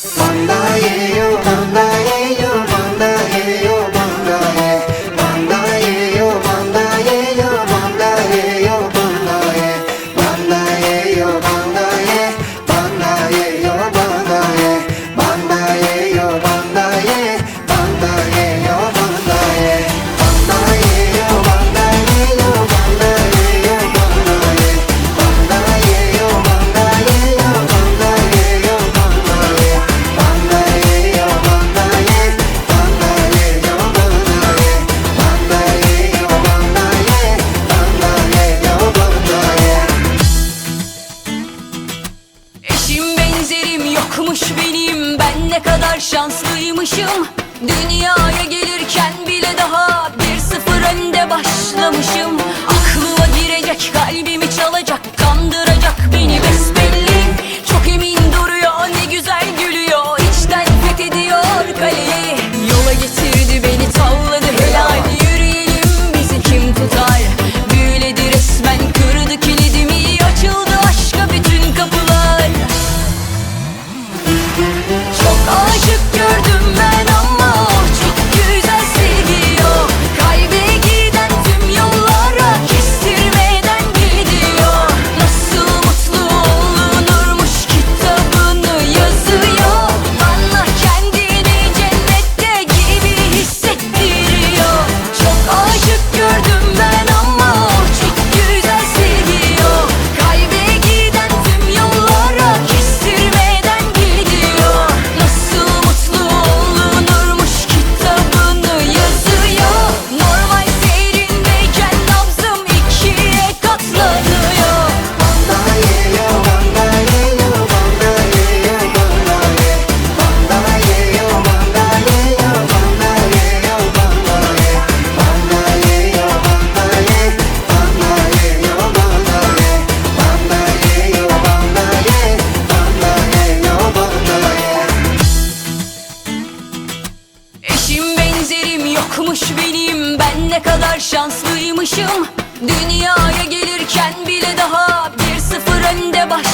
yeah. Bakmış benim ben ne kadar şanslıymışım. Dünyaya gelirken bile daha yokmuş benim Ben ne kadar şanslıymışım. Dünyaya gelirken bile daha Bir sıfır önde baş